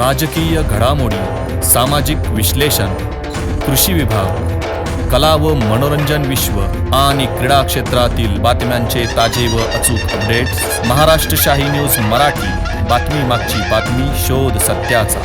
राजकीय घडामोडी सामाजिक विश्लेषण कृषी विभाग कला व मनोरंजन विश्व आणि क्रीडा क्षेत्रातील बातम्यांचे ताजे व अचूक अपडेट्स महाराष्ट्र शाही न्यूज मराठी. बातमी मागची बातमी शोध सत्याचा.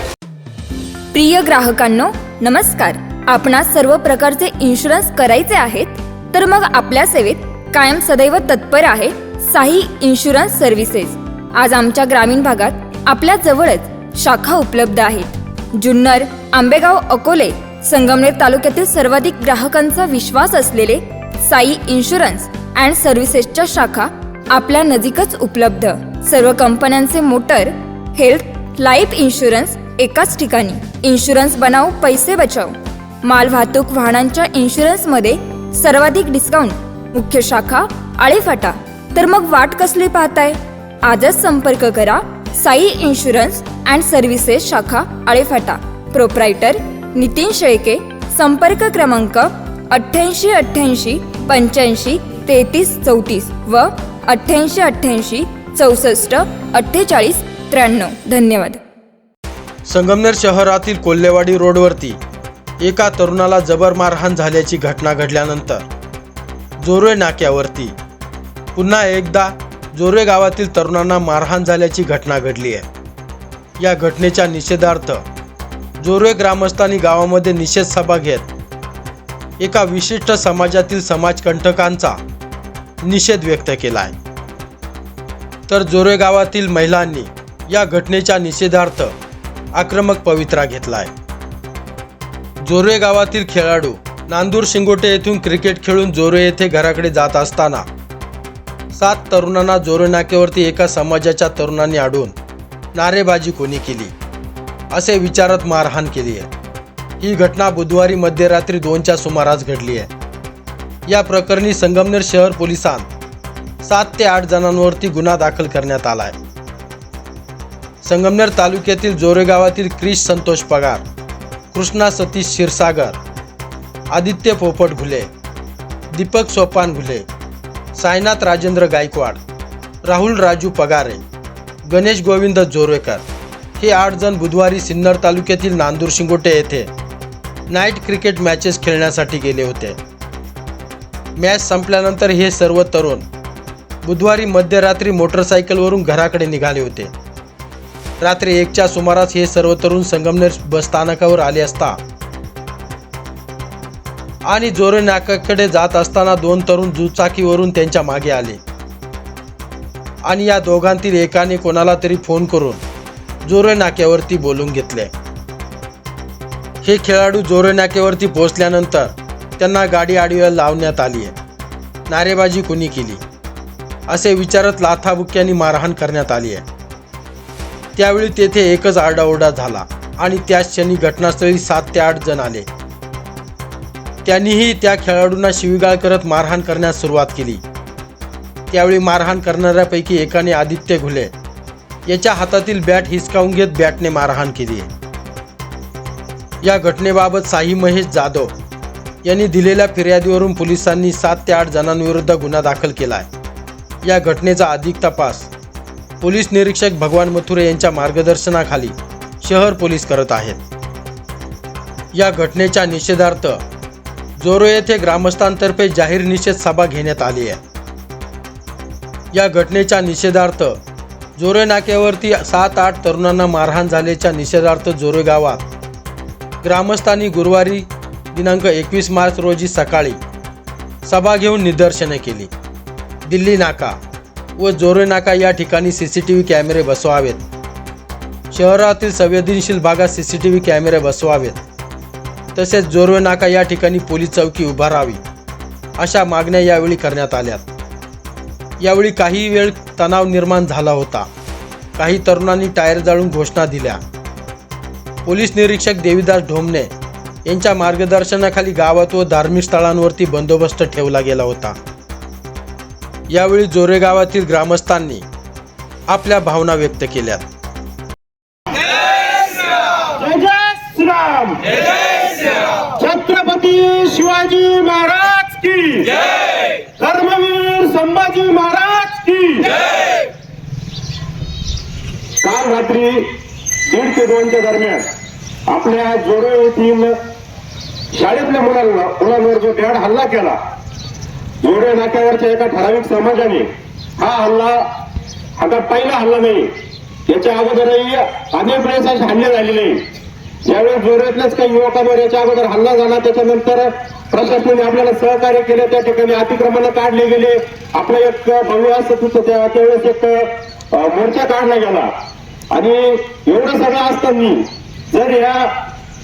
प्रिय ग्राहकांनो नमस्कार. आपणास सर्व प्रकारचे इन्शुरन्स करायचे आहेत तर मग आपल्या सेवेत कायम सदैव तत्पर आहे साई इन्शुरन्स सर्व्हिसेस आज आमच्या ग्रामीण भागात आपल्या जवळच शाखा उपलब्ध आहेत. जुन्नर आंबेगाव अकोले संगमनेर तालुक्यातील सर्वाधिक ग्राहकांचा विश्वास असलेले साई इन्शुरन्स अँड सर्व्हिसेसच्या शाखा आपल्या नजीकच उपलब्ध. सर्व कंपन्यांचे मोटर हेल्थ लाईफ इन्शुरन्स एकाच ठिकाणी. इन्शुरन्स बनाव पैसे बचाव माल वाहतूक वाहनांच्या इन्शुरन्समध्ये सर्वाधिक डिस्काउंट मुख्य शाखा आळेफाटा. तर मग वाट कसली पाहताय? आजच संपर्क करा साई इन्शुरन्स अँड सर्व्हिसेस शाखा आळेफाटा. प्रोप्रायटर नितीन शेळके. संपर्क क्रमांक अठ्ठ्याऐंशी अठ्ठ्याऐंशी पंच्याऐंशी तेहतीस चौतीस व अठ्ठ्याऐंशी अठ्ठ्याऐंशी चौसष्ट अठ्ठेचाळीस त्र्याण्णव. धन्यवाद. संगमनेर शहरातील कोल्हेवाडी रोडवरती एका तरुणाला जबर मारहाण झाल्याची घटना घडल्यानंतर जोरवे नाक्यावरती पुन्हा एकदा जोरवे गावातील तरुणांना मारहाण झाल्याची घटना घडली आहे. या घटनेच्या निषेधार्थ जोरवे ग्रामस्थांनी गावामध्ये निषेध सभा घेत एका विशिष्ट समाजातील समाजकंटकांचा निषेध व्यक्त केला आहे तर जोरे गावातील महिलांनी या घटनेच्या निषेधार्थ आक्रमक पवित्रा घेतला आहे जोरे गावातील खेळाडू नांदूर शिंगोटे येथून क्रिकेट खेळून जोरे येथे घराकडे जात असताना सात तरुणांना जोरे नाक्यावरती एका समाजाच्या तरुणांनी आडून नारेबाजी कोणी केली? असे विचारत मारहाण केली आहे. ही घटना बुधवारी मध्यरात्री दोनच्या सुमारास घडली आहे. या प्रकरणी संगमनेर शहर पोलिसांत सात ते आठ जणांवरती गुन्हा दाखल करण्यात आला आहे. संगमनेर तालुक्यातील जोरेगावातील क्रिश संतोष पगार कृष्णा सतीश क्षीरसागर आदित्य पोपट घुले दीपक सोपान घुले सायनाथ राजेंद्र गायकवाड राहुल राजू पगारे गणेश गोविंद जोरेकर हे आठ जण बुधवारी सिन्नर तालुक्यातील नांदूर शिंगोटे येथे नाईट क्रिकेट मॅचेस खेळण्यासाठी गेले होते. मॅच संपल्यानंतर हे सर्व तरुण बुधवारी मध्यरात्री मोटरसायकलवरून घराकडे निघाले होते. रात्री एकच्या सुमारास हे सर्व तरुण संगमनेर बस स्थानकावर आले असता आणि जोरे नाक्याकडे जात असताना दोन तरुण दुचाकीवरून त्यांच्या मागे आले. आणि या दोघांतील एकाने कोणाला तरी फोन करून जोरे नाक्यावरती बोलून घेतले. हे खेळाडू जोरे नाक्यावरती पोहोचल्यानंतर त्यांना गाडी आडव्या लावण्यात आली आहे. नारेबाजी कुणी केली? असे विचारत लाथाबुक्यांनी मारहाण करण्यात आली आहे. त्यावेळी तेथे एकच आरडाओरडा झाला आणि त्या क्षणी घटनास्थळी सात ते आठ जण आले. त्यांनीही त्या खेळाडूंना शिवीगाळ करत मारहाण करण्यास सुरुवात केली. त्यावेळी मारहाण करणाऱ्यापैकी एकाने आदित्य घुले. याच्या हातातील बॅट हिसकावून घेत बॅटने मारहाण केली. या घटनेबाबत साई महेश जाधव यांनी दिलेल्या फिर्यादीवरून पोलिसांनी सात ते आठ जणांविरुद्ध गुन्हा दाखल केला आहे या घटनेचा अधिक तपास पोलीस निरीक्षक भगवान मथुरे यांच्या मार्गदर्शनाखाली शहर पोलीस करत आहेत. या घटनेच्या निषेधार्थ जोरो येथे ग्रामस्थांतर्फे जाहीर निषेध सभा घेण्यात आली आहे. या घटनेच्या निषेधार्थ जोरे नाक्यावरती सात आठ तरुणांना मारहाण झाल्याच्या निषेधार्थ जोरे गावात ग्रामस्थांनी गुरुवारी दिनांक एकवीस मार्च रोजी सकाळी सभा घेऊन निदर्शने केली. दिल्ली नाका व जोरे नाका या ठिकाणी सी सी टी व्ही कॅमेरे बसवावेत. शहरातील संवेदनशील भागात सी सी टी व्ही कॅमेरे बसवावेत. तसेच जोरवे नाका या ठिकाणी पोलीस चौकी उभारावी अशा मागण्या यावेळी करण्यात आल्या यावेळी काही वेळ तणाव निर्माण झाला होता. काही तरुणांनी टायर जाळून घोषणा दिल्या. पोलीस निरीक्षक देवीदास ढोमणे यांच्या मार्गदर्शनाखाली गावात व धार्मिक स्थळांवरती बंदोबस्त ठेवला गेला होता. यावेळी जोरे गावातील ग्रामस्थांनी आपल्या भावना व्यक्त केल्या. छत्रपती शिवाजी महाराज की धर्मवीर संभाजी महाराज की काल रात्री दीड ते दोनच्या दरम्यान आपल्या जोडो येथील शाळेतल्या मुलांना मुलांवर जो भ्याड हल्ला केला जोडे नाक्यावरच्या एका ठराविक समाजाने हा हल्ला हा पहिला हल्ला नाही याच्या अगोदरही अनेक वेळेस हल्ले झालेले त्यावेळेस जोड्यातल्याच काही युवकांवर याच्या अगोदर हल्ला झाला त्याच्यानंतर प्रशासनाने आपल्याला सहकार्य केले त्या ठिकाणी अतिक्रमण काढले गेले. आपलं एक भव्य असत होतं त्या त्यावेळेस एक मोर्चा काढला गेला. आणि एवढं सगळं असताना जर या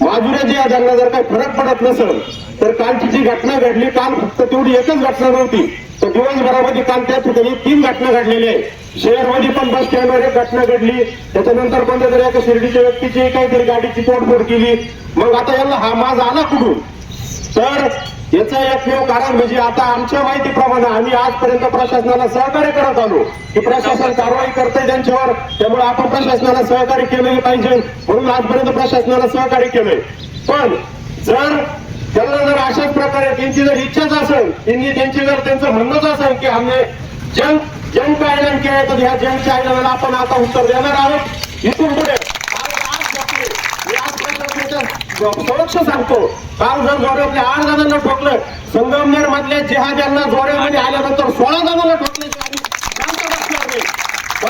माजुऱ्या जे त्यांना जर काही फरक पडत नसेल तर कालची जी घटना घडली काल फक्त तेवढी एकच घटना नव्हती. तर दिवसभरामध्ये काल त्या ठिकाणी तीन घटना घडलेल्या आहेत शहरमध्ये पण बस स्टँडवर एक घटना घडली. त्याच्यानंतर पण जर एका शिर्डीच्या व्यक्तीची काहीतरी गाडीची तोडफोड केली. मग आता यांना हा माज आला कुठून? तर याचं एकमेव कारण म्हणजे आता आमच्या माहितीप्रमाणे आम्ही आजपर्यंत प्रशासनाला सहकार्य करत आलो की प्रशासन कारवाई करते त्यांच्यावर. त्यामुळे आपण प्रशासनाला सहकार्य केलेलं पाहिजे म्हणून आजपर्यंत प्रशासनाला सहकार्य केलंय. पण जर त्यांना जर अशाच प्रकारे त्यांची जर इच्छाच असेल त्यांनी त्यांची जर त्यांचं म्हणणंच असेल की आम्ही जंग जंग का आयलन केलं तर ह्या जंगच्या आयलनाला आपण आता उत्तर देणार आहोत. इथून पुढे आज- समक्ष सांगतो. काल जर जोड्यातल्या आठ जणांना ठोकलं संगमनेर मधल्या जिहाद्यांना जोड्यामध्ये आल्यानंतर सोळा जणांना ठोकले.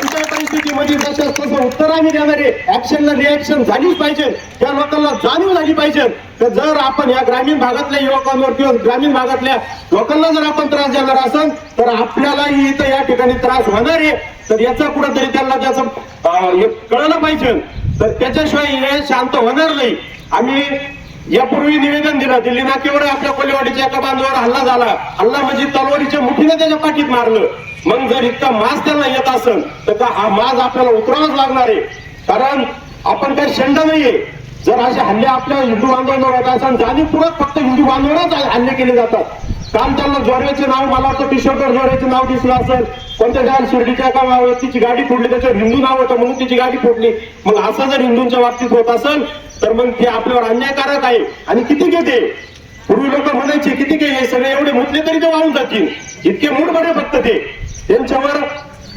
कोणत्याही परिस्थितीमध्ये जसं उत्तर आम्ही देणारे ऍक्शनला रिॲक्शन झालीच पाहिजे. त्या लोकांना जाणीव झाली पाहिजे. तर जर आपण या ग्रामीण भागातल्या युवकांवर किंवा ग्रामीण भागातल्या लोकांना जर आपण त्रास देणार असेल तर आपल्यालाही इथं या ठिकाणी त्रास होणार आहे. तर याचा कुठंतरी त्यांना त्याचं कळलं पाहिजे. तर त्याच्याशिवाय हे शांत होणार नाही. आम्ही यापूर्वी निवेदन दिलं दिल्ली नाकेवर आपल्या कोलेवाडीच्या एका बांधवावर हल्ला झाला. हल्ला म्हणजे तलवारीच्या मुठीने त्याच्या पाठीत मारलं. मग जर इतका मास त्यांना येत असेल तर हा माज आपल्याला उतरावाच लागणार आहे? कारण आपण काही शंड नाहीये. जर असे हल्ले आपल्या हिंदू बांधवांवर होत असेल जाणीवपूर्वक फक्त हिंदू बांधवांवरच हल्ले केले जातात. काल त्यांना जोरवेचे नाव मला वाटतं टी शर्टवर नाव दिसलं असेल. कोणत्या ठिकाणी शिर्डीच्या का व्यक्तीची गाडी फोडली त्याच्यावर हिंदू नाव होतं म्हणून तिची गाडी फोडली. मग असं जर हिंदूंच्या बाबतीत होत असेल तर मग ते आपल्यावर अन्यायकारक आहे. आणि किती घेते पूर्वी लोक म्हणायचे किती काही हे सगळे एवढे मुतले तरी ते वाहून जातील. इतके मूड बरे फक्त ते. त्यांच्यावर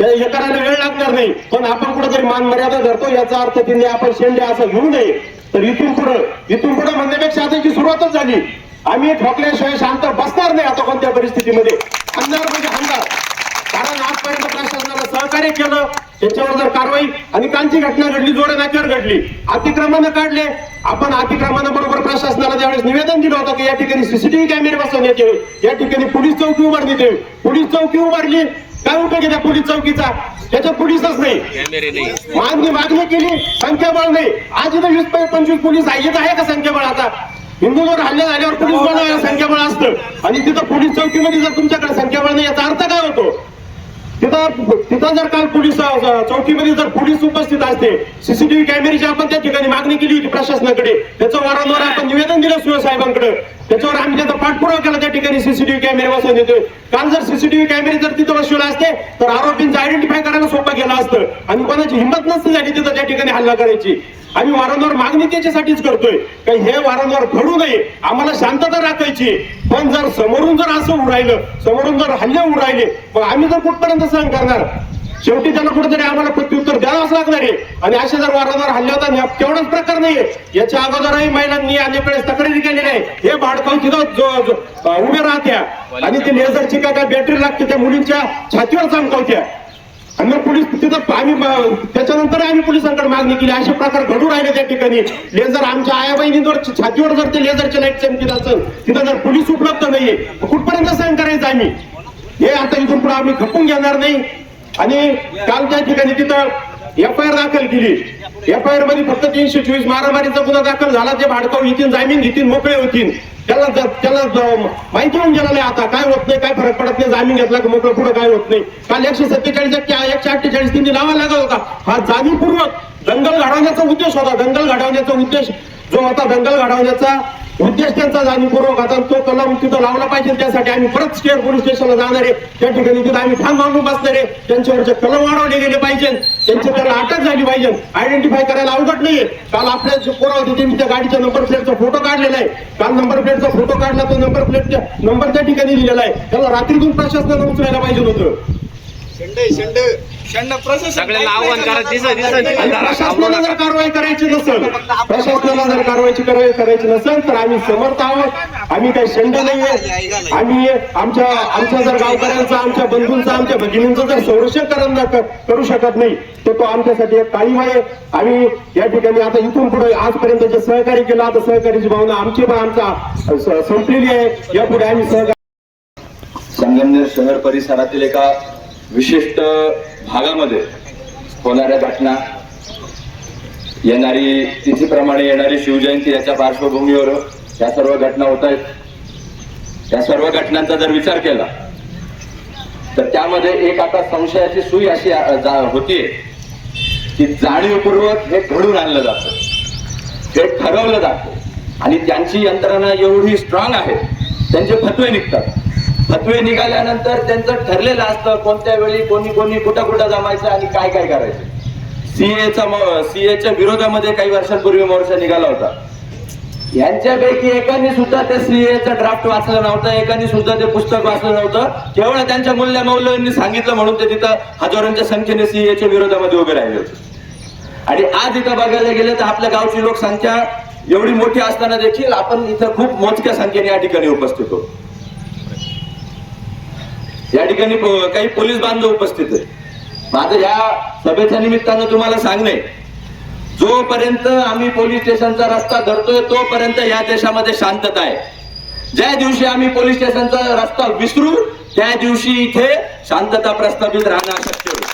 हे करायला वेळ लागणार नाही. पण आपण कुठेतरी मान मर्यादा धरतो. याचा अर्थ तिने आपण शेंडे असं घेऊ नये. तर इथून पुढं इथून पुढे म्हणण्यापेक्षा आता याची सुरुवातच झाली. आम्ही ठोकल्याशिवाय शांत बसणार नाही आता कोणत्या परिस्थितीमध्ये. हंगार म्हणजे हंगार कारण आजपर्यंत प्रशासनाला सहकार्य केलं. त्याच्यावर जर कारवाई आणि कालची घटना घडली जोड्या नाक्यावर घडली अतिक्रमण काढले आपण अतिक्रमणाबरोबर प्रशासनाला त्यावेळेस निवेदन दिलं होतं की या ठिकाणी सीसीटीव्ही कॅमेरे बसवण्यात यावे या ठिकाणी पोलीस चौकी उभारण्यात यावी पोलीस चौकी उभारली काय उपयोग आहे त्या पोलीस चौकीचा? त्याच्यात पोलीसच नाही. मागणी मागणी केली संख्याबळ नाही. आज इथं वीस ते पंचवीस पोलीस आहे. इथं आहे का संख्याबळ आता? हिंदूवर हल्ले झाल्यावर पोलीस बळ संख्याबळ असतं. आणि तिथं पोलीस चौकीमध्ये जर तुमच्याकडे संख्याबळ नाही याचा अर्थ काय होतो? तिथं तिथं जर काल पोलीस चौकीमध्ये जर पोलीस उपस्थित असते सीसीटीव्ही कॅमेऱ्याची आपण त्या ठिकाणी मागणी केली होती प्रशासनाकडे त्याचं वारंवार आपण निवेदन दिलं सुयो साहेबांकडे त्याच्यावर आम्ही त्याचा पाठपुरावा केला त्या ठिकाणी सीसीटीव्ही कॅमेरे बसवून देतोय. काल जर सीसीटीव्ही कॅमेरे जर तिथं बसवले असते तर आरोपींचं आयडेंटिफाय करायला सोपं गेलं असतं. आणि कोणाची हिंमत नसती झाली तिथं त्या ठिकाणी हल्ला करायची. आम्ही वारंवार मागणी त्याच्यासाठीच करतोय. का हे वारंवार घडू नये. आम्हाला शांतता राखायची. पण जर समोरून जर असं उडायलं समोरून जर हल्ले उडायले मग आम्ही जर कुठपर्यंत सहन करणार? शेवटी त्यांना कुठेतरी आम्हाला प्रत्युत्तर द्यावंच लागणार आहे. आणि असे जर वारंवार हल्ले होतात तेवढाच प्रकार नाहीये. याच्या अगोदरही महिलांनी अनेक वेळेस तक्रारी केलेली आहे हे भाडकाव तिथं उभे राहत्या. आणि ते लेझरची काय काय बॅटरी लागते त्या मुलींच्या छातीवर चमकावत्या आणि मग पोलीस तिथं आम्ही त्याच्यानंतर आम्ही पोलिसांकडे मागणी केली. असे प्रकार घडू राहिले त्या ठिकाणी. लेझर आमच्या आया बहिणींवर छातीवर जर ते लेझरचे लाइट चमकीत असेल तिथं जर पोलीस उपलब्ध नाहीये कुठपर्यंत सहन करायचं आम्ही? हे आता इथून पुढे आम्ही खपून घेणार नाही. आणि काल त्या ठिकाणी तिथं एफ आय आर दाखल केली. एफ आय आरमध्ये फक्त तीनशे चोवीस मारामारीचा गुन्हा दाखल झाला. जे भाडकाव येतील जामीन घेतील मोकळे होतील. त्याला त्याला माहिती होऊन गेला नाही आता. काय होत नाही काय फरक पडत नाही जामीन घेतला की मोकळं पुढं काय होत नाही. काल एकशे सत्तेचाळीस एकशे अठ्ठेचाळीस त्यांनी लावा लागत होता. हा जाणीवपूर्वक दंगल घडवण्याचा उद्देश होता. दंगल घडवण्याचा उद्देश जो होता दंगल घडवण्याचा उद्देश त्यांचा जाणीवपूर्वक होता तो कलम तिथं लावला पाहिजे त्यासाठी आम्ही परत स्टेट पोलीस स्टेशनला जाणार आहे. त्या ठिकाणी तिथं आम्ही ठाम मांडून बसणार आहे. त्यांच्यावरचे कलम वाढवले गेले पाहिजे त्यांची त्याला अटक झाली पाहिजे. आयडेंटिफाय करायला अवघड नाहीये. काल आपल्या जे पोरा होती त्यांनी त्या गाडीच्या नंबर प्लेटचा फोटो काढलेला आहे. काल नंबर प्लेटचा फोटो काढला तो नंबर प्लेटच्या नंबर त्या ठिकाणी लिहिलेला आहे. त्याला रात्रीतून प्रशासनानं उचलायला पाहिजे होतं. दिसत प्रशासनाला जर कारवाई करायची नसेल प्रशासनाला जर कारवाईची कारवाई करायची नसेल तर आम्ही समर्थ आहोत. आम्ही काही शंड नाहीये. आम्ही आमच्या आमच्या जर गावकऱ्यांचा आमच्या बंधूंचा आमच्या भगिनींचं जर संरक्षण करून करू शकत नाही तर तो आमच्यासाठी एक तालीम आहे. आम्ही या ठिकाणी आता इथून पुढे आजपर्यंत जे सहकार्य केलं आता सहकार्याची भावना आमची पण आमचा संपलेली आहे. यापुढे आम्ही सहकार्य संगमनेर शहर परिसरातील एका विशिष्ट भागामध्ये होणाऱ्या घटना येणारी तिथीप्रमाणे येणारी शिवजयंती याच्या पार्श्वभूमीवर या सर्व घटना होत आहेत. या सर्व घटनांचा जर विचार केला तर त्यामध्ये एक आता संशयाची सुई अशी होती होतीये की जाणीवपूर्वक हे घडून आणलं जातं. हे ठरवलं जातं. आणि त्यांची यंत्रणा एवढी स्ट्रॉंग आहे त्यांचे फतवे निघतात. फतवे निघाल्यानंतर त्यांचं ठरलेलं असतं कोणत्या वेळी कोणी कोणी कुठं कुठं जमायचं आणि काय काय करायचं. सीएचा सीएच्या विरोधामध्ये काही वर्षांपूर्वी मोर्चा निघाला होता. यांच्यापैकी एकाने सुद्धा त्या सीएचा ड्राफ्ट वाचलं नव्हतं एकाने सुद्धा ते पुस्तक वाचलं नव्हतं. केवळ त्यांच्या मूल्यमौल्यांनी सांगितलं म्हणून ते तिथं हजारोंच्या संख्येने सीएच्या विरोधामध्ये उभे राहिले होते. आणि आज इथं बघायला गेलं तर आपल्या गावची लोकसंख्या एवढी मोठी असताना देखील आपण इथं खूप मोजक्या संख्येने या ठिकाणी उपस्थित होतो. या ठिकाणी काही पोलीस बांधव उपस्थित आहेत. माझं या सभेच्या निमित्तानं तुम्हाला सांगणे जोपर्यंत आम्ही पोलीस स्टेशनचा रस्ता धरतोय तोपर्यंत या देशामध्ये शांतता आहे. ज्या दिवशी आम्ही पोलीस स्टेशनचा रस्ता विसरू त्या दिवशी इथे शांतता प्रस्थापित राहणं अशक्य होईल.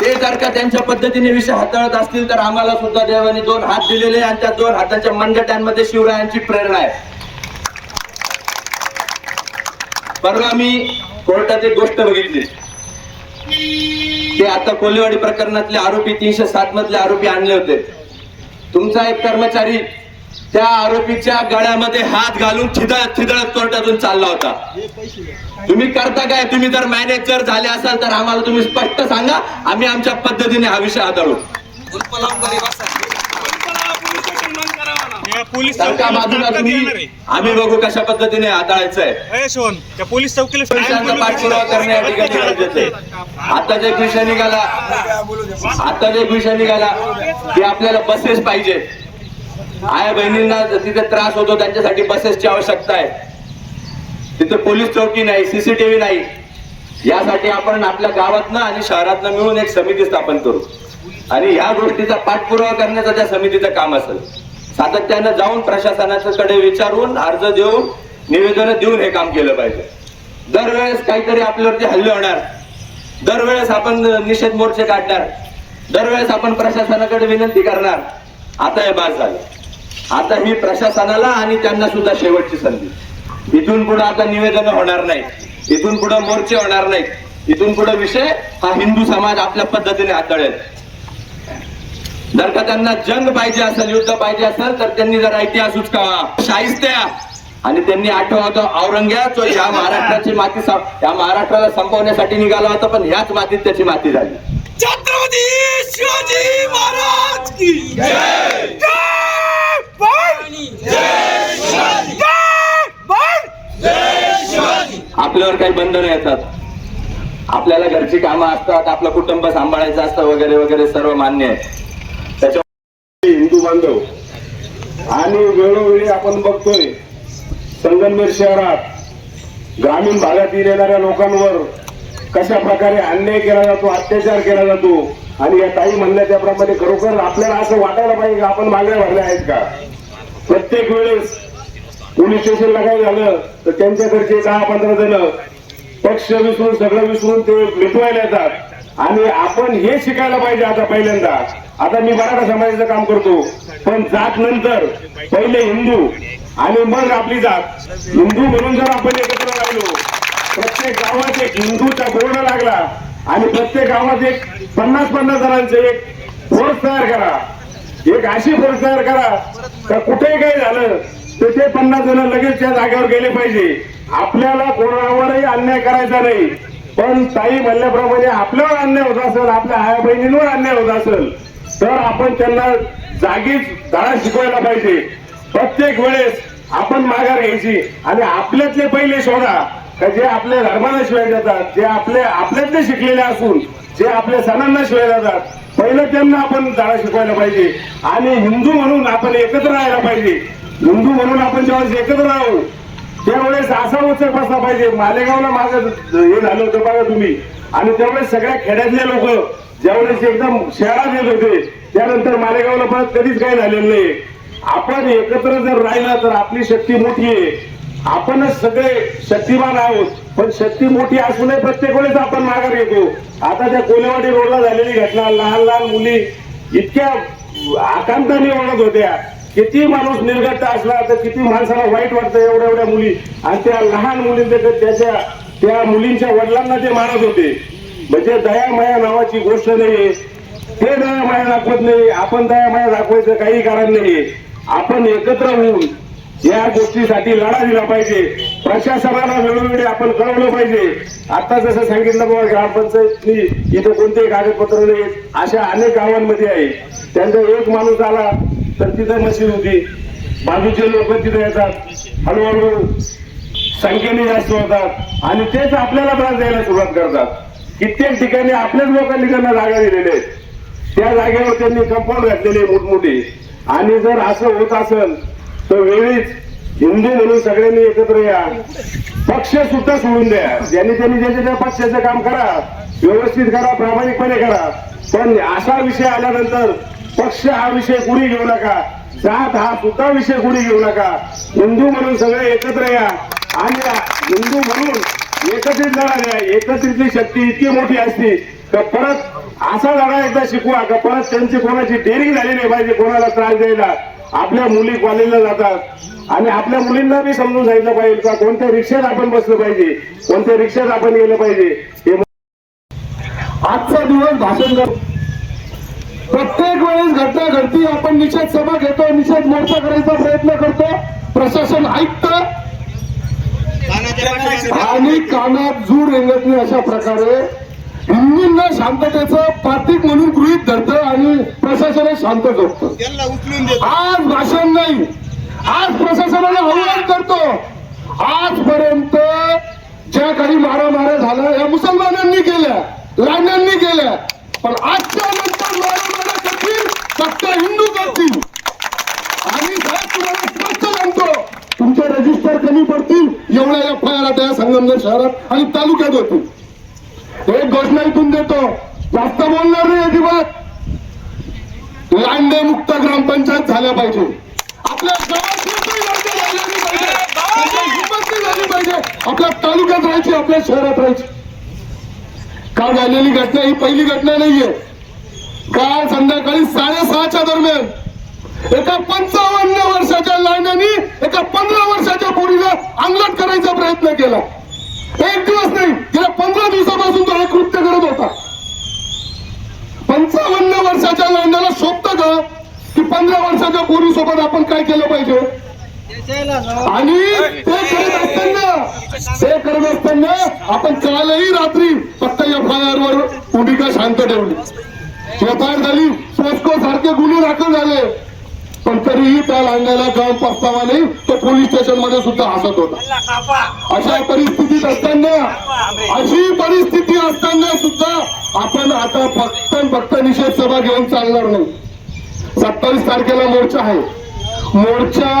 ते जर का त्यांच्या पद्धतीने विषय हाताळत असतील तर आम्हाला सुद्धा देवाने दोन हात दिलेले आणि त्या दोन हातांच्या मनगट्यांमध्ये शिवरायांची प्रेरणा आहे. परवा मी कोर्टात एक गोष्ट बघितली. ते आता कोल्हेवाडी प्रकरणातले आरोपी तीनशे सात मधले आरोपी आणले होते. तुमचा एक कर्मचारी त्या आरोपीच्या गळ्यामध्ये हात घालून थिदळत थिदळत कोर्टातून चालला होता. तुम्ही करता काय? तुम्ही जर मॅनेजर झाले असाल तर आम्हाला तुम्ही स्पष्ट सांगा आम्ही आमच्या पद्धतीने हा विषय हाताळू. पोलीस सरकार बाजूला तुम्ही आम्ही बघू कशा पद्धतीने हाताळायचं आहे. शोन त्या पोलीस चौकीला पाठपुरावा करणे या ठिकाणी गरजेचं आहे आता जे विषय निघाला आता जे विषय निघाला की आपल्याला बसेस पाहिजे आया बहिणींना तिथे त्रास होतो त्यांच्यासाठी बसेसची आवश्यकता आहे. तिथे पोलीस चौकी नाही सीसीटीव्ही नाही. यासाठी आपण आपल्या गावातनं आणि शहरातनं मिळून एक समिती स्थापन करू. आणि ह्या गोष्टीचा पाठपुरावा करण्याचं त्या समितीचं काम असेल. सातत्यानं जाऊन प्रशासनाच्याकडे विचारून अर्ज देऊन निवेदन देऊन हे काम केलं पाहिजे. दरवेळेस काहीतरी आपल्यावरती हल्ले होणार. दरवेळेस आपण निषेध मोर्चे काढणार. दरवेळेस आपण प्रशासनाकडे विनंती करणार. आता हे बाद झालं. आता ही प्रशासनाला आणि त्यांना सुद्धा शेवटची संधी. इथून पुढे आता निवेदन होणार नाही इथून पुढे मोर्चे होणार नाहीत. इथून पुढे विषय हा हिंदू समाज आपल्या पद्धतीने हाताळेल. जर का त्यांना जंग पाहिजे असेल युद्ध पाहिजे असेल तर त्यांनी जरा इतिहास उचकावा शाहिस्त्या. आणि त्यांनी आठवतो औरंग्याच या महाराष्ट्राची माती या महाराष्ट्राला संपवण्यासाठी निघाला होता पण ह्याच मातीत त्याची माती झाली. छत्रपती शिवाजी महाराज की आपल्यावर काही बंधनं येतात. आपल्याला घरची कामं असतात आपलं कुटुंब सांभाळायचं असतं वगैरे वगैरे सर्व मान्य आहे. हिंदू बांधव. आणि वेळोवेळी आपण बघतोय संगमनेर शहरात ग्रामीण भागात येणाऱ्या लोकांवर कशा प्रकारे अन्याय केला जातो अत्याचार केला जातो आणि या ताई म्हणल्या त्याप्रमाणे खरोखर आपल्याला असं वाटायला पाहिजे का आपण मागण्या भरल्या आहेत का? प्रत्येक वेळेस पोलीस स्टेशनला काय झालं तर त्यांच्याकडचे दहा पंधरा जण पक्ष विसरून सगळं विसरून ते मिटवायला येतात. आणि आपण हे शिकायला पाहिजे आता पहिल्यांदा. आता मी मराठा समाजाचं काम करतो पण जात नंतर पहिले हिंदू आणि मग आपली जात. हिंदू म्हणून जर आपण एकत्र राहिलो प्रत्येक गावात एक हिंदूचा बोर्ड लागला आणि प्रत्येक गावात एक पन्नास पन्नास जणांचे एक फोर्स तयार करा. एक अशी फोर्स तयार करा तर कुठेही काही झालं तर ते पन्नास जण लगेच त्या जागेवर गेले पाहिजे. आपल्याला कोणावरही अन्याय करायचा नाही. पण ताई म्हणल्याप्रमाणे आपल्यावर अन्याय होत असेल आपल्या आया बहिणींवर अन्याय होत असेल तर आपण त्यांना जागीच धडा शिकवायला पाहिजे. प्रत्येक वेळेस आपण माघार घ्यायची आणि आपल्यातले पहिले शोधा का जे आपल्या धर्माला शिवाय देतात जे आपले आपल्यातले शिकलेले असून जे आपल्या सणांना शिवाय देतात पहिलं त्यांना आपण धडा शिकवायला पाहिजे. आणि हिंदू म्हणून आपण एकत्र राहायला पाहिजे. हिंदू म्हणून आपण जेव्हा एकत्र राहू त्यावेळेस असा उत्सव बसला पाहिजे. मालेगावला माझं हे झालं होतं बघा तुम्ही. आणि त्यावेळेस सगळ्या खेड्यातले लोक ज्यावेळेस एकदम शहरात येत होते त्यानंतर मालेगावला परत कधीच काही झालेलं नाही. आपण एकत्र जर राहिला तर आपली शक्ती मोठी आहे. आपणच सगळे शक्तिमान आहोत पण शक्ती मोठी असूनही प्रत्येक वेळेस आपण माघार घेतो. आता त्या कोलेवाडी रोडला झालेली घटना लहान लहान मुली इतक्या आकांताने ओढत होत्या. किती माणूस निर्गत असला तर किती माणसाला वाईट वाटतं एवढ्या एवढ्या मुली. आणि त्या लहान मुलींचे त्याच्या त्या मुलींच्या वडिलांना ते मारत होते. म्हणजे दया माया नावाची गोष्ट नाही. ते दया माया दाखवत नाही. आपण दया माया दाखवायचं काही कारण नाही. आपण एकत्र होऊन या गोष्टीसाठी लढा दिला पाहिजे. प्रशासनाला वेळोवेळी आपण कळवलं पाहिजे. आता जसं सांगितलं बाबा ग्रामपंचायतनी इथं कोणतेही कागदपत्र नाही अशा अनेक गावांमध्ये आहे. त्यांचा एक माणूस आला तर तिथं मशीन होती. बाजूचे लोक तिथे येतात. हळूहळू संख्येने जास्त होतात. आणि तेच आपल्याला त्रास द्यायला सुरुवात करतात. कित्येक ठिकाणी आपल्याच लोकांनी त्यांना जागा दिलेल्या आहेत. त्या जागेवर त्यांनी कंपाऊंड घातलेले मोठमोठे. आणि जर असं होत असेल तर वेळीच हिंदू म्हणून सगळ्यांनी एकत्र या. पक्ष सुद्धा सोडून द्या. ज्यांनी त्यांनी ज्याच्या त्या पक्षाचं काम करा व्यवस्थित करा प्रामाणिकपणे करा. पण असा विषय आल्यानंतर पक्ष हा विषय कुणी घेऊ नका? जात हा सुद्धा विषय कुणी घेऊ नका? हिंदू म्हणून सगळे एकत्र या. आणि हिंदू म्हणून एकत्रित लढा एकत्रितली शक्ती इतकी मोठी असती तर परत असा लढा एकदा शिकवा का परत त्यांची कोणाची डेअरिंग झाली नाही पाहिजे कोणाला त्रास द्यायला. आपल्या मुली कॉलेजला जातात. आणि आपल्या मुलींना बी समजून सांगितलं पाहिजे का कोणत्या रिक्षात आपण बसलं पाहिजे कोणत्या रिक्षात आपण गेलं पाहिजे. हे आजचा दिवस भाषण कर प्रत्येक वेळेस घटना घडती आपण निषेध सभा घेतो निषेध मोर्चा करायचा प्रयत्न करतो. प्रशासन ऐकतं आणि कानात जूर रेंगत नाही अशा प्रकारे हिंदूंना शांततेचं प्रतीक म्हणून गृहित धरतं आणि प्रशासन शांत झोपतं. आज भाषण नाही. आज प्रशासनाला आव्हान करतो. आजपर्यंत ज्या काही मारामाऱ्या झाल्या या मुसलमानांनी केल्या लांड्यांनी केल्या पण आजच्या नंतर मारामाऱ्या करतील फक्त हिंदू करतील आणि साहेब तुम्हाला स्पष्ट सांगतो तुमचे कमी पडतील. एवढ्या एफ आय आर आता या संगमनेर शहरात आणि तालुक्यात होतील. एक घोषणा इथून देतो. जास्त बोलणार नाही अजिबात. लांडे मुक्त ग्रामपंचायत झाल्या पाहिजे. आपल्या झाली पाहिजे. आपल्या तालुक्यात राहायची आपल्या शहरात राहायची. काल झालेली घटना ही पहिली घटना नाहीये. काल संध्याकाळी साडेसहाच्या दरम्यान एका पंचावन्न वर्षाच्या लांड्यानी एका पंधरा वर्षाच्या पोरीला अंगलट करायचा प्रयत्न केला. एक दिवस नाही गेल्या पंधरा दिवसापासून तो हे कृत्य करत होता. पंचावन्न वर्षाच्या लांड्याला शोभतं का? की पंधरा वर्षाच्या पोरीसोबत आपण काय केलं पाहिजे? आणि ते करत असताना ते करत असताना आपण कालही रात्री फक्त एफ आय आर वर भूमिका शांत ठेवली. एफ आय आर झाली पोस्को सारखे गुन्हे दाखल झाले. पण तरीही त्या लांड्याला जाऊन पस्तावा नाही तो पोलीस स्टेशनमध्ये सुद्धा हसत होता. अशा परिस्थितीत असताना अशी परिस्थिती असताना सुद्धा आपण आता फक्त फक्त निषेध सभा घेऊन चालणार नाही. सत्तावीस तारखेला मोर्चा आहे. मोर्चा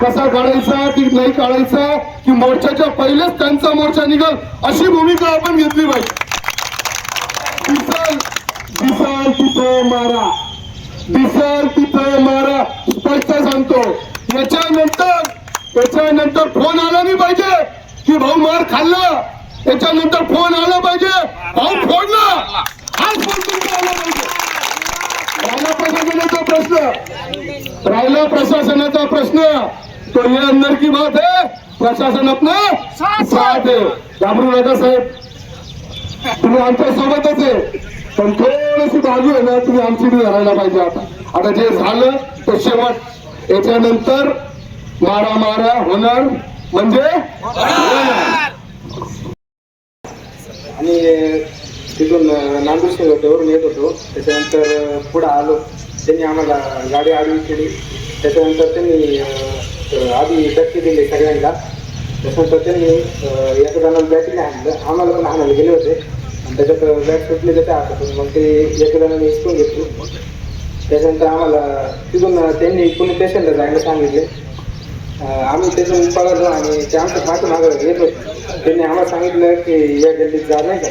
कसा काढायचा की नाही काढायचा की मोर्चाच्या पहिलेच त्यांचा मोर्चा निघल अशी भूमिका आपण घेतली पाहिजे. दिसल दिसल तिथे मारा. दिसल तिथं मारा स्पष्ट सांगतो. याच्यानंतर त्याच्यानंतर फोन आला नाही पाहिजे. की भाऊ मार खाल्ला. त्याच्यानंतर फोन आला पाहिजे. भाऊ फोडला. हाच फोन तुमचा आला पाहिजे. राहिला प्रशासनाचा प्रश्न. राहिला प्रशासनाचा प्रश्न. तो ये अंदर की बात है. प्रशासन अपना साथ है. घाबरू नका साहेब तुम्ही आमच्या सोबतच आहे. पण थोडीशी बाजू आहे ना तुम्ही आमची बी धरायला पाहिजे आता. आता जे झालं ते शेवट. याच्यानंतर मारा मारा होणार म्हणजे आणि तिथून नांदूर शिंगवट्यावरून येत होतो. त्याच्यानंतर पुढं आलो. त्यांनी आम्हाला गाडी आडवी केली. त्याच्यानंतर त्यांनी आधी धक्के दिले सगळ्यांना. त्याच्यानंतर त्यांनी एका जणांना बॅटरी आणलं. आम्हाला पण आणायला गेले होते. आणि त्याच्यात बॅट तर त्या हातातून मग ते एका जणांनी हिसकून त्याच्यानंतर आम्हाला तिथून त्यांनी पोलीस स्टेशनला जायला सांगितले. आम्ही तिथून पळालो आणि ते आमच्या पाठीमागं येत होते. त्यांनी आम्हाला सांगितलं की या गल्लीत जा नाही का?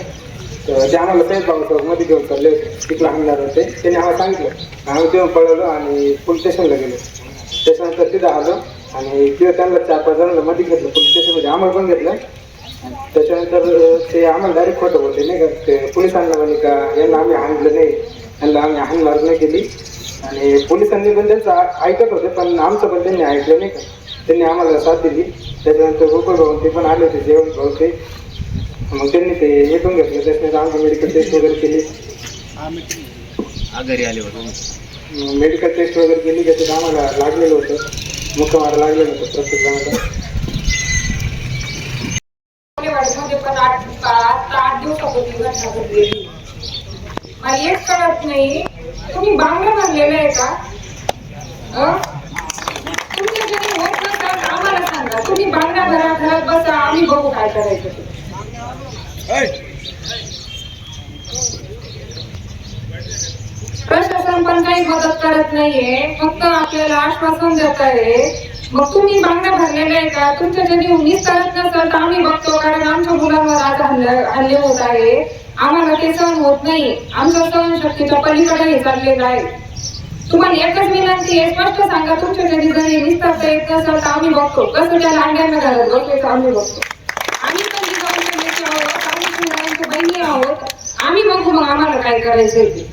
तर ते आम्हाला तेच भाऊ मध्ये घेऊन चालले होते. तिकडे हल्लार होते. त्यांनी आम्हाला सांगितलं. आम्ही तेव्हा पळवलो आणि पोलीस स्टेशनला गेलो. त्याच्यानंतर तिथं आलो आणि तिथं त्यांना चार पाच जणांना मध्ये घेतलं. पोलीस स्टेशनमध्ये आम्हाला पण घेतलं. त्याच्यानंतर ते आम्हाला डायरेक्ट खोटं बोलले नाही का? ते पोलिसांना म्हणे का यांना आम्ही हाणलं नाही. यांना आम्ही हाणमार नाही केली. आणि पोलिसांनी पण त्यांचं ऐकत होते पण आमचं पण त्यांनी ऐकलं नाही का? त्यांनी आम्हाला साथ दिली. त्याच्यानंतर गोकुळ भाऊ ते पण आले होते जेवण भाऊ ते. मग त्यांनी ते हे पण घेतलं. त्याच्यानंतर आमची मेडिकल टेस्ट वगैरे केली. मेडिकल टेस्ट वगैरे केली त्याच्यात आम्हाला लागलेलं होतं. मारा लागलेलं होतं प्रत्येक जणाला मध्ये पण आठ आता आठ दिवसापूर्वी घटना घडलेली मला हेच कळत नाही. तुम्ही बांगला भरलेला आहे का? अं? तुमच्या घरी होत नसेल तर आम्हाला सांगा. तुम्ही बांगला भरा घरात बसा आम्ही बघू काय करायचं. प्रशासन पण काही मदत करत नाहीये. फक्त आपल्याला आश्वासन देत आहे. मग तुम्ही बांगड्या भरलेल्या आहे का? तुमच्या जरी उन्नीस चालत नसेल तर आम्ही बघतो कारण आमच्या मुलांवर आज हल्ले हल्ले होत आहे. आम्हाला ते सहन होत नाही. आमच्या सहनशक्तीच्या पलीकडे हे चाललेलं आहे. तुम्हाला एकच विनंती आहे स्पष्ट सांगा तुमच्या घरी जरी निस्तारता येत नसेल तर आम्ही बघतो. कसं त्या लांड्यांना घालत बसवायचं आम्ही बघतो. आम्ही पण जिजाऊच्या लेकी आहोत. आम्ही शिवरायांच्या बहिणी आहोत. आम्ही बघू मग आम्हाला काय करायचं ते.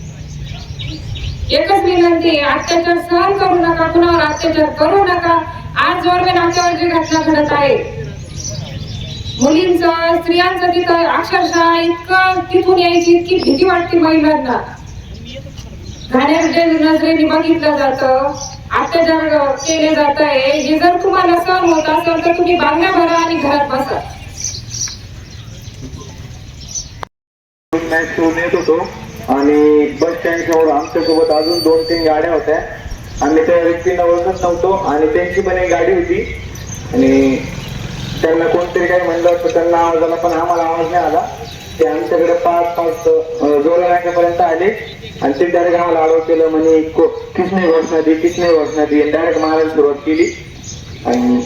एकच विनंती आहे अत्याचार सहन करू नका. कुणावर अत्याचार करू नका. आज जोरवे नाक्यावर जी घटना घडत आहे. मुलींचं स्त्रियांचं तिथं अक्षरशः इतकं तिथून यायची इतकी भीती वाटते महिलांना. घाण्याच्या नजरेने बघितलं जातं अत्याचार केले जात आहे हे जर तुम्हाला सहन होत असेल तर तुम्ही बांगड्या भरा आणि घरात बसा. मॅच होतो आणि बस स्टँड समोर आमच्यासोबत अजून दोन तीन गाड्या होत्या. आम्ही त्या व्यक्तींना ओळखत नव्हतो आणि त्यांची पण एक गाडी होती. आणि त्यांना कोणतरी काही म्हणलं असतं त्यांना आवाज आला पण आम्हाला आवाज नाही आला. ते आमच्याकडे पाच पाच जोरा नाक्यापर्यंत आले. आणि ते डायरेक्ट आम्हाला अडव केलं म्हणे को- किसने घोषणा दी किसने घोषणा दी? डायरेक्ट मारायला सुरुवात केली. आणि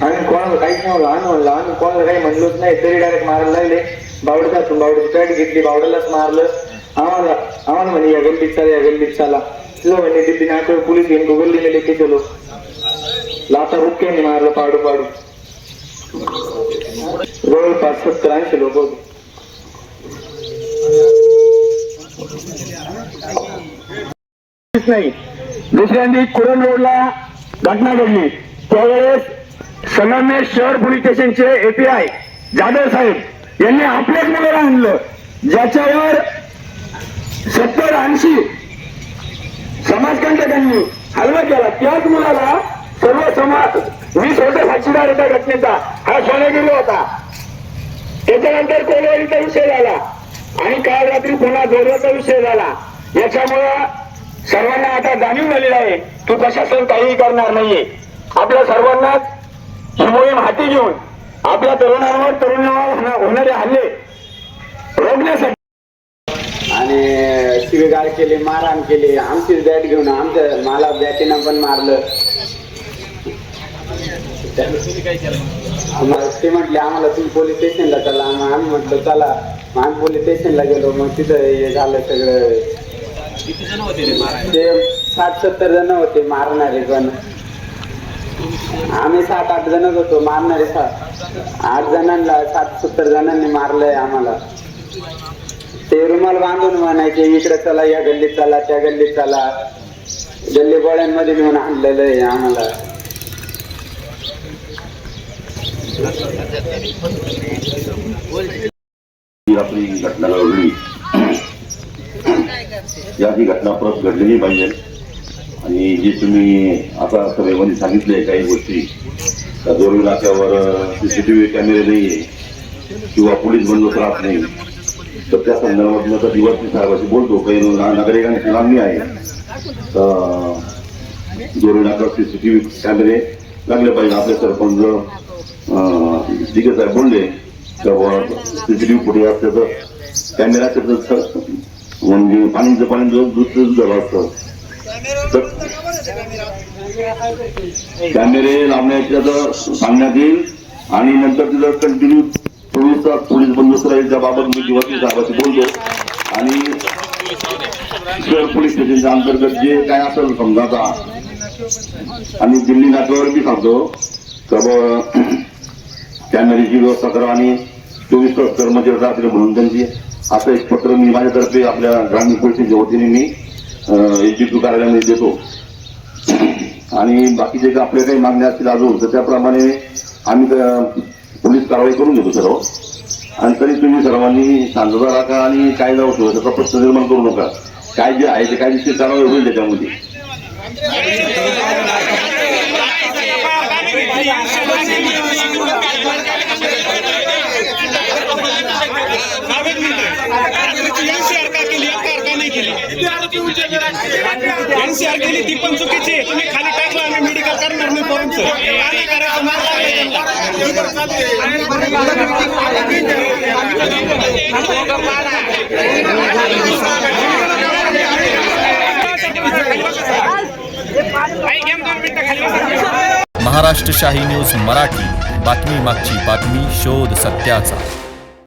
आम्ही कोणाला काहीच नाही आम्ही म्हणलं आम्ही कोणाला काही म्हणलोच नाही. तरी डायरेक्ट मारायला लागले. बावडीचा बावडीची पॅट घेतली बावड्यालाच मारलं. आम्हाला आम्हाला म्हणे या गल्लीत चाला या गल्लीत चाला. तुझं म्हणे दिल्ली नाटक पोलीस घेऊन तो गल्ली में लेके चलो लाता हुक्क्याने मारलं पाडू पाडू जवळपास सत्तर ऐंशी लोक होते नाही दुसऱ्यांदी कुरण रोडला घटना घडली त्यावेळेस संगमेश शहर पोलीस स्टेशनचे एपीआय जाधव साहेब यांनी आपल्याच मुलाला आणलं. ज्याच्यावर सत्तर ऐंशी समाजकंटकांनी हल्ला केला. त्याच मुलाला सर्व समाज मी स्वतः साक्षीदार होता घटनेचा. हा सोनेगिरी होता. त्याच्यानंतर कोलवाडीचा विषय झाला. आणि काल रात्री पुन्हा जोरवाचा विषय झाला. याच्यामुळं सर्वांना आता जाणीव झालेला आहे की प्रशासन काहीही करणार नाहीये. आपल्या सर्वांनाच ही मोहीम हाती घेऊन आपल्या तरुणांवर तरुणांवर होणारे हल्ले रोखण्यासाठी आणि शिवीगाळ केली मारहाण केली. आमचीच बॅट घेऊन आमच्या मला बॅटीनं पण मारलं. ते म्हटले आम्हाला तुम्ही पोलीस स्टेशनला चला. मग आम्ही म्हटलं चला. मग आम्ही पोलीस स्टेशनला गेलो. मग तिथं हे झालं सगळं. ते साठ सत्तर जण होते मारणारे पण. आम्ही सात आठ जणच होतो मारणारे सात आठ जणांना सात सत्तर जणांनी मारलंय आम्हाला. ते रुमाल बांधून म्हणायचे इकडे चला या गल्लीत चला त्या गल्लीत चला. गल्ली गोळ्यांमध्ये नेऊन आणलेलं आहे आम्हाला. आपली घटना घडली. या ही घटना परत घडलेली पाहिजे. आणि जे तुम्ही आता सभेमध्ये सांगितले काही गोष्टी त्या दोरवी नाक्यावर व्ही कॅमेरे नाही आहे किंवा पोलीस बंदोबस्त राहत नाही. तर त्या संदर्भात मी आता दिवस साहेबाशी बोलतो काही ना- नागरिकांची मागणी आहे तर सी टी व्ही कॅमेरे लागले पाहिजे आपले सरपंच दिगे साहेब बोलले C C T V footage तर कॅमेरा त्याचं म्हणजे पाणीचं पाणी दुसरं झालं असतं तर कॅमेरे लावण्याची आता सांगण्यात येईल आणि नंतर तिथं कंटिन्यू चोवीस तास पोलीस बंदोबस्त राहील त्याबाबत मी दिवस साहेबाशी बोलतो आणि शहर पोलीस स्टेशनच्या अंतर्गत जे काय असेल समजा आता आणि दिल्ली नाट्यावर बी सांगतो तर कॅमेरीची व्यवस्था करा आणि चोवीस तास कर्मचारी राहतील म्हणून त्यांची. असं एक पत्र मी माझ्यातर्फे आपल्या ग्रामीण पोलिसांच्या वतीने मी एजीपी कार्यालयामध्ये देतो. आणि बाकीचे आपल्या काही मागण्या असतील अजून तर त्याप्रमाणे आम्ही पोलीस कारवाई करून घेतो सर्व. आणि तरी तुम्ही सर्वांनी शांतता राखा आणि कायदा होतो त्याचा प्रश्न निर्माण करू नका. काय जे आहे ते कायदेशीर कारवाई होईल त्याच्यामध्ये एनसीआर का केली एफआर का नाही केली एनसीआर केली ती पण चुकीची. तुम्ही खाली टाकलं आम्ही मेडिकल करणार नाही. महाराष्ट्र शाही न्यूज मराठी. बातमी मागची बातमी शोध सत्याचा.